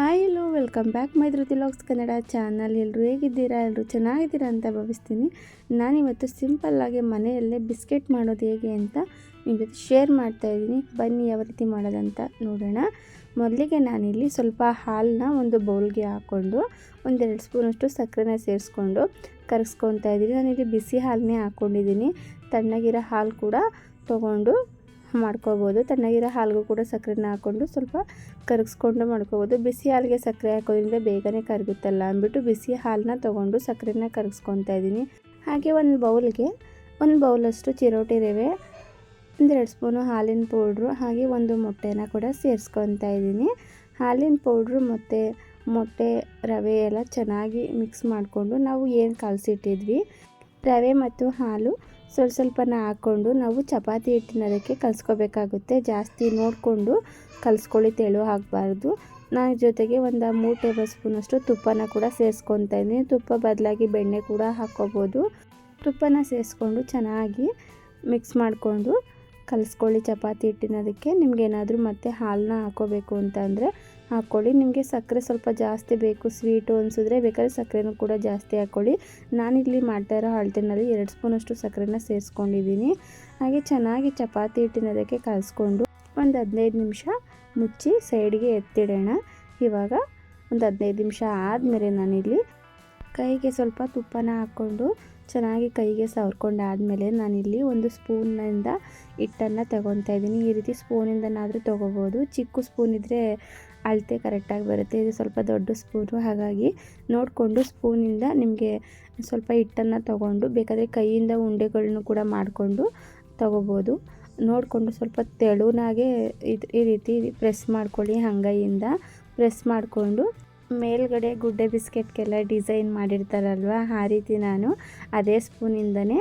Hi yellow, welcome back my Dhriti logs Kannada channel. ಎಲ್ಲರೂ ಹೇಗಿದ್ದೀರಾ? ಎಲ್ಲರೂ ಚೆನ್ನಾಗಿದ್ದೀರಾ ಅಂತ ಭಾವಿಸ್ತೀನಿ. ನಾನಿವತ್ತು ಸಿಂಪಲ್ಲಾಗಿ ಮನೆಯಲ್ಲೇ ಬಿಸ್ಕೆಟ್ ಮಾಡೋದು ಹೇಗೆ ಅಂತ ನಿಮ್ಮ ಜೊತೆ ಶೇರ್ ಮಾಡ್ತಾಯಿದ್ದೀನಿ ಬನ್ನಿ, ಯಾವ ರೀತಿ ಮಾಡೋದಂತ ನೋಡೋಣ. ಮೊದಲಿಗೆ ನಾನಿಲ್ಲಿ ಸ್ವಲ್ಪ ಹಾಲನ್ನ ಒಂದು ಬೌಲ್ಗೆ ಹಾಕ್ಕೊಂಡು ಒಂದೆರಡು ಸ್ಪೂನಷ್ಟು ಸಕ್ಕರೆನ ಸೇರಿಸ್ಕೊಂಡು ಕರಗಿಸ್ಕೊತಾ ಇದ್ದೀನಿ. ನಾನಿಲ್ಲಿ ಬಿಸಿ ಹಾಲನ್ನೇ ಹಾಕ್ಕೊಂಡಿದ್ದೀನಿ. ತಣ್ಣಗಿರೋ ಹಾಲು ಕೂಡ ತೊಗೊಂಡು ಮಾಡ್ಕೋಬೋದು. ತಣ್ಣಗಿರೋ ಹಾಲಿಗೂ ಕೂಡ ಸಕ್ಕರೆನ ಹಾಕ್ಕೊಂಡು ಸ್ವಲ್ಪ ಕರಗಿಸ್ಕೊಂಡು ಮಾಡ್ಕೋಬೋದು. ಬಿಸಿ ಹಾಲಿಗೆ ಸಕ್ಕರೆ ಹಾಕೋದ್ರಿಂದ ಬೇಗನೆ ಕರಗುತ್ತಲ್ಲ ಅಂದ್ಬಿಟ್ಟು ಬಿಸಿ ಹಾಲನ್ನ ತೊಗೊಂಡು ಸಕ್ಕರೆನ ಕರಗಿಸ್ಕೊತಾ ಇದ್ದೀನಿ. ಹಾಗೆ ಒಂದು ಬೌಲ್ಗೆ ಒಂದು ಬೌಲಷ್ಟು ಚಿರೋಟಿ ರವೆ ಒಂದೆರಡು ಸ್ಪೂನು ಹಾಲಿನ ಪೌಡ್ರು, ಹಾಗೆ ಒಂದು ಮೊಟ್ಟೆನ ಕೂಡ ಸೇರಿಸ್ಕೊತಾ ಇದ್ದೀನಿ. ಹಾಲಿನ ಪೌಡ್ರು ಮತ್ತು ಮೊಟ್ಟೆ, ರವೆ ಎಲ್ಲ ಚೆನ್ನಾಗಿ ಮಿಕ್ಸ್ ಮಾಡಿಕೊಂಡು ನಾವು ಏನು ಕಲಸಿಟ್ಟಿದ್ವಿ, ರವೆ ಮತ್ತು ಹಾಲು ಸ್ವಲ್ಪ ಸ್ವಲ್ಪನ ಹಾಕ್ಕೊಂಡು ನಾವು ಚಪಾತಿ ಹಿಟ್ಟಿನ ಅದಕ್ಕೆ ಕಲಿಸ್ಕೋಬೇಕಾಗುತ್ತೆ. ಜಾಸ್ತಿ ನೋಡಿಕೊಂಡು ಕಲಿಸ್ಕೊಳ್ಳಿ ತೆಳು ಹಾಕಬಾರ್ದು. ನಾನು ಜೊತೆಗೆ ಒಂದು ಮೂರು ಟೇಬಲ್ ಸ್ಪೂನಷ್ಟು ತುಪ್ಪನ ಕೂಡ ಸೇರಿಸ್ಕೊತಾ ಇದ್ದೀನಿ. ತುಪ್ಪ ಬದಲಾಗಿ ಬೆಣ್ಣೆ ಕೂಡ ಹಾಕ್ಕೋಬೋದು. ತುಪ್ಪನ ಸೇರಿಸ್ಕೊಂಡು ಚೆನ್ನಾಗಿ ಮಿಕ್ಸ್ ಮಾಡಿಕೊಂಡು ಕಲಿಸ್ಕೊಳ್ಳಿ ಚಪಾತಿ ಹಿಟ್ಟಿನದಕ್ಕೆ ನಿಮ್ಗೆ ಏನಾದರೂ ಮತ್ತೆ ಹಾಲನ್ನ ಹಾಕೋಬೇಕು ಅಂತ ಅಂದರೆ ಹಾಕ್ಕೊಳ್ಳಿ ನಿಮಗೆ ಸಕ್ಕರೆ ಸ್ವಲ್ಪ ಜಾಸ್ತಿ ಬೇಕು, ಸ್ವೀಟು ಅನಿಸಿದ್ರೆ ಬೇಕಾದ್ರೆ ಸಕ್ಕರೆನೂ ಕೂಡ ಜಾಸ್ತಿ ಹಾಕ್ಕೊಳ್ಳಿ ನಾನಿಲ್ಲಿ ಮಾಡ್ತಾ ಇರೋ ಅಳತೆನಲ್ಲಿ ಎರಡು ಸ್ಪೂನಷ್ಟು ಸಕ್ಕರೆನ ಸೇರಿಸ್ಕೊಂಡಿದ್ದೀನಿ. ಹಾಗೆ ಚೆನ್ನಾಗಿ ಚಪಾತಿ ಹಿಟ್ಟಿನದಕ್ಕೆ ಕಲಿಸ್ಕೊಂಡು ಒಂದು ಹದಿನೈದು ನಿಮಿಷ ಮುಚ್ಚಿ ಸೈಡ್ಗೆ ಎತ್ತಿಡೋಣ. ಇವಾಗ ಒಂದು ಹದಿನೈದು ನಿಮಿಷ ಆದಮೇಲೆ ನಾನಿಲ್ಲಿ ಕೈಗೆ ಸ್ವಲ್ಪ ತುಪ್ಪನ ಹಾಕ್ಕೊಂಡು ಚೆನ್ನಾಗಿ ಕೈಗೆ ಸವರ್ಕೊಂಡಾದಮೇಲೆ ನಾನಿಲ್ಲಿ ಒಂದು ಸ್ಪೂನಿಂದ ಹಿಟ್ಟನ್ನು ತಗೊತಾ ಇದ್ದೀನಿ. ಈ ರೀತಿ ಸ್ಪೂನಿಂದನಾದರೂ ತೊಗೋಬೋದು ಚಿಕ್ಕ ಸ್ಪೂನ್ ಇದ್ದರೆ ಅಳತೆ ಕರೆಕ್ಟಾಗಿ ಬರುತ್ತೆ. ಇದು ಸ್ವಲ್ಪ ದೊಡ್ಡ ಸ್ಪೂನು. ಹಾಗಾಗಿ ನೋಡಿಕೊಂಡು ಸ್ಪೂನಿಂದ ನಿಮಗೆ ಸ್ವಲ್ಪ ಹಿಟ್ಟನ್ನು ತೊಗೊಂಡು, ಬೇಕಾದರೆ ಕೈಯಿಂದ ಉಂಡೆಗಳನ್ನು ಕೂಡ ಮಾಡಿಕೊಂಡು ತೊಗೋಬೋದು. ನೋಡಿಕೊಂಡು ಸ್ವಲ್ಪ ತೆಳುನಾಗೆ ಇದು ಈ ರೀತಿ ಪ್ರೆಸ್ ಮಾಡ್ಕೊಳ್ಳಿ ಹಂಗೈಯಿಂದ. ಪ್ರೆಸ್ ಮಾಡಿಕೊಂಡು ಮೇಲ್ಗಡೆ ಗುಡ್ಡೆ ಬಿಸ್ಕೆಟ್ಗೆಲ್ಲ ಡಿಸೈನ್ ಮಾಡಿರ್ತಾರಲ್ವ, ಆ ರೀತಿ ನಾನು ಅದೇ ಸ್ಪೂನಿಂದನೇ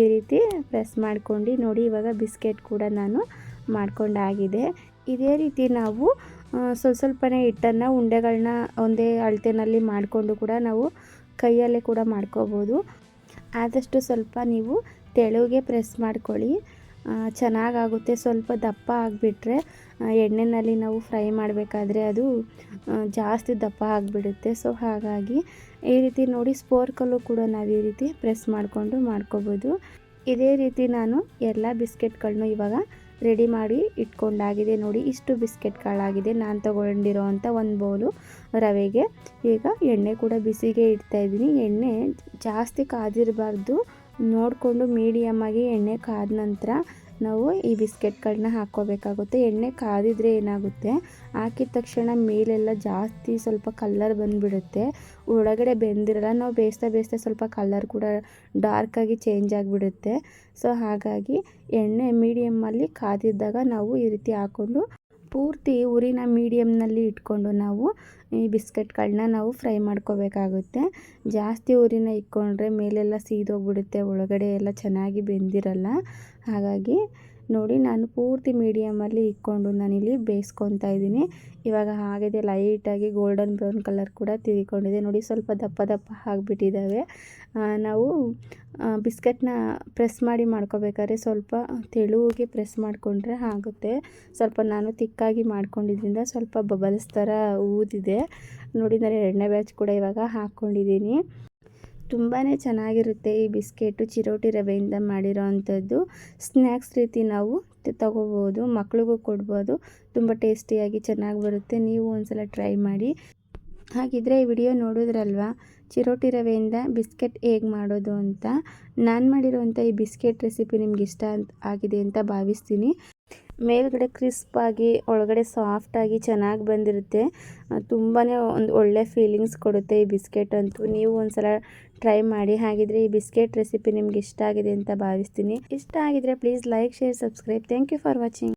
ಈ ರೀತಿ ಪ್ರೆಸ್ ಮಾಡ್ಕೊಂಡು ನೋಡಿ. ಇವಾಗ ಬಿಸ್ಕೆಟ್ ಕೂಡ ನಾನು ಮಾಡ್ಕೊಂಡಾಗಿದೆ. ಇದೇ ರೀತಿ ನಾವು ಸ್ವಲ್ಪ ಸ್ವಲ್ಪನೇ ಹಿಟ್ಟನ್ನು ಉಂಡೆಗಳನ್ನ ಒಂದೇ ಅಳತೆನಲ್ಲಿ ಮಾಡಿಕೊಂಡು ಕೂಡ ನಾವು ಕೈಯಲ್ಲೇ ಕೂಡ ಮಾಡ್ಕೋಬೋದು. ಆದಷ್ಟು ಸ್ವಲ್ಪ ನೀವು ತೆಳುಗೆ ಪ್ರೆಸ್ ಮಾಡ್ಕೊಳ್ಳಿ. ಚೆನ್ನಾಗಾಗುತ್ತೆ. ಸ್ವಲ್ಪ ದಪ್ಪ ಆಗಿಬಿಟ್ರೆ ಎಣ್ಣೆಯಲ್ಲಿ ನಾವು ಫ್ರೈ ಮಾಡಬೇಕಾದ್ರೆ ಅದು ಜಾಸ್ತಿ ದಪ್ಪ ಆಗಿಬಿಡುತ್ತೆ. ಸೊ ಹಾಗಾಗಿ ಈ ರೀತಿ ನೋಡಿ ಸ್ಪೋರ್ಕಲ್ಲೂ ಕೂಡ ನಾವು ಈ ರೀತಿ ಪ್ರೆಸ್ ಮಾಡಿಕೊಂಡು ಮಾಡ್ಕೋಬೋದು. ಇದೇ ರೀತಿ ನಾನು ಎಲ್ಲ ಬಿಸ್ಕೆಟ್ಗಳನ್ನೂ ಇವಾಗ ರೆಡಿ ಮಾಡಿ ಇಟ್ಕೊಂಡಾಗಿದೆ. ನೋಡಿ, ಇಷ್ಟು ಬಿಸ್ಕೆಟ್ಗಳಾಗಿದೆ. ನಾನು ತೊಗೊಂಡಿರೋ ಒಂದು ಬೌಲು ರವೆಗೆ. ಈಗ ಎಣ್ಣೆ ಕೂಡ ಬಿಸಿಗೆ ಇಡ್ತಾಯಿದ್ದೀನಿ ಎಣ್ಣೆ ಜಾಸ್ತಿ ಕಾದಿರಬಾರ್ದು. ನೋಡಿಕೊಂಡು ಮೀಡಿಯಮ್ಮಾಗಿ ಎಣ್ಣೆ ಕಾದ ನಂತರ ನಾವು ಈ ಬಿಸ್ಕೆಟ್ಗಳನ್ನ ಹಾಕ್ಕೋಬೇಕಾಗುತ್ತೆ. ಎಣ್ಣೆ ಕಾದಿದ್ರೆ ಏನಾಗುತ್ತೆ? ಹಾಕಿದ ತಕ್ಷಣ ಮೇಲೆಲ್ಲ ಜಾಸ್ತಿ ಸ್ವಲ್ಪ ಕಲ್ಲರ್ ಬಂದುಬಿಡುತ್ತೆ. ಒಳಗಡೆ ಬೆಂದಿರಲ್ಲ, ನಾವು ಬೇಯಿಸ್ತಾ ಬೇಯಿಸ್ತಾ ಸ್ವಲ್ಪ ಕಲ್ಲರ್ ಕೂಡ ಡಾರ್ಕಾಗಿ ಚೇಂಜ್ ಆಗಿಬಿಡುತ್ತೆ. ಸೊ ಹಾಗಾಗಿ ಎಣ್ಣೆ ಮೀಡಿಯಮ್ಮಲ್ಲಿ ಕಾದಿದ್ದಾಗ ನಾವು ಈ ರೀತಿ ಹಾಕ್ಕೊಂಡು ಪೂರ್ತಿ ಉರಿನ ಮೀಡಿಯಮ್ನಲ್ಲಿ ಇಟ್ಕೊಂಡು ನಾವು ಈ ಬಿಸ್ಕೆಟ್ಗಳನ್ನ ನಾವು ಫ್ರೈ ಮಾಡ್ಕೋಬೇಕಾಗುತ್ತೆ. ಜಾಸ್ತಿ ಉರಿನ ಇಟ್ಕೊಂಡ್ರೆ ಮೇಲೆಲ್ಲ ಸೀದೋಗ್ಬಿಡುತ್ತೆ, ಒಳಗಡೆ ಎಲ್ಲ ಚೆನ್ನಾಗಿ ಬೆಂದಿರಲ್ಲ. ಹಾಗಾಗಿ ನೋಡಿ ನಾನು ಪೂರ್ತಿ ಮೀಡಿಯಮಲ್ಲಿ ಇಟ್ಕೊಂಡು ನಾನಿಲ್ಲಿ ಬೇಯಿಸ್ಕೊತಾ ಇದ್ದೀನಿ. ಇವಾಗ ಆಗಿದೆ ಲೈಟಾಗಿ ಗೋಲ್ಡನ್ ಬ್ರೌನ್ ಕಲರ್ ಕೂಡ ತಿರ್ಕೊಂಡಿದೆ ನೋಡಿ ಸ್ವಲ್ಪ ದಪ್ಪ ದಪ್ಪ ಆಗಿಬಿಟ್ಟಿದ್ದಾವೆ. ನಾವು ಬಿಸ್ಕೆಟ್ನ ಪ್ರೆಸ್ ಮಾಡಿ ಮಾಡ್ಕೋಬೇಕಾದ್ರೆ ಸ್ವಲ್ಪ ತೆಳುವಿಗೆ ಪ್ರೆಸ್ ಮಾಡಿಕೊಂಡ್ರೆ ಆಗುತ್ತೆ. ಸ್ವಲ್ಪ ನಾನು ತಿಕ್ಕಾಗಿ ಮಾಡ್ಕೊಂಡಿದ್ದರಿಂದ ಸ್ವಲ್ಪ ಬಬಲ್ಸ್ ಥರ ಊದಿದೆ. ನೋಡಿ ನಾನು ಎಣ್ಣೆ ಬ್ಯಾಚ್ ಕೂಡ ಇವಾಗ ಹಾಕ್ಕೊಂಡಿದ್ದೀನಿ. ತುಂಬಾ ಚೆನ್ನಾಗಿರುತ್ತೆ ಈ ಬಿಸ್ಕೆಟು ಚಿರೋಟಿ ರವೆಯಿಂದ ಮಾಡಿರೋ ಅಂಥದ್ದು. ಸ್ನ್ಯಾಕ್ಸ್ ರೀತಿ ನಾವು ತಗೋಬೋದು, ಮಕ್ಳಿಗೂ ಕೊಡ್ಬೋದು. ತುಂಬ ಟೇಸ್ಟಿಯಾಗಿ ಚೆನ್ನಾಗಿ ಬರುತ್ತೆ. ನೀವು ಒಂದ್ಸಲ ಟ್ರೈ ಮಾಡಿ. ಹಾಗಿದ್ರೆ ಈ ವಿಡಿಯೋ ನೋಡಿದ್ರಲ್ವ? ಚಿರೋಟಿ ರವೆಯಿಂದ ಬಿಸ್ಕೆಟ್ ಹೇಗೆ ಮಾಡೋದು ಅಂತ. ನಾನು ಮಾಡಿರೋವಂಥ ಈ ಬಿಸ್ಕೆಟ್ ರೆಸಿಪಿ ನಿಮ್ಗೆ ಇಷ್ಟ ಆಗಿದೆ ಅಂತ ಭಾವಿಸ್ತೀನಿ. ಮೇಲ್ಗಡೆ ಕ್ರಿಸ್ಪಾಗಿ ಒಳಗಡೆ ಸಾಫ್ಟಾಗಿ ಚೆನ್ನಾಗಿ ಬಂದಿರುತ್ತೆ. ತುಂಬಾ ಒಂದು ಒಳ್ಳೆ ಫೀಲಿಂಗ್ಸ್ ಕೊಡುತ್ತೆ ಈ ಬಿಸ್ಕೆಟ್ ಅಂತೂ. ನೀವು ಒಂದ್ಸಲ ಟ್ರೈ ಮಾಡಿ, ಹಾಗಿದ್ರೆ ಈ ಬಿಸ್ಕೆಟ್ ರೆಸಿಪಿ ನಿಮ್ಗೆ ಇಷ್ಟ ಆಗಿದೆ ಅಂತ ಭಾವಿಸ್ತೀನಿ. ಇಷ್ಟ ಆಗಿದ್ರೆ please like share subscribe thank you for watching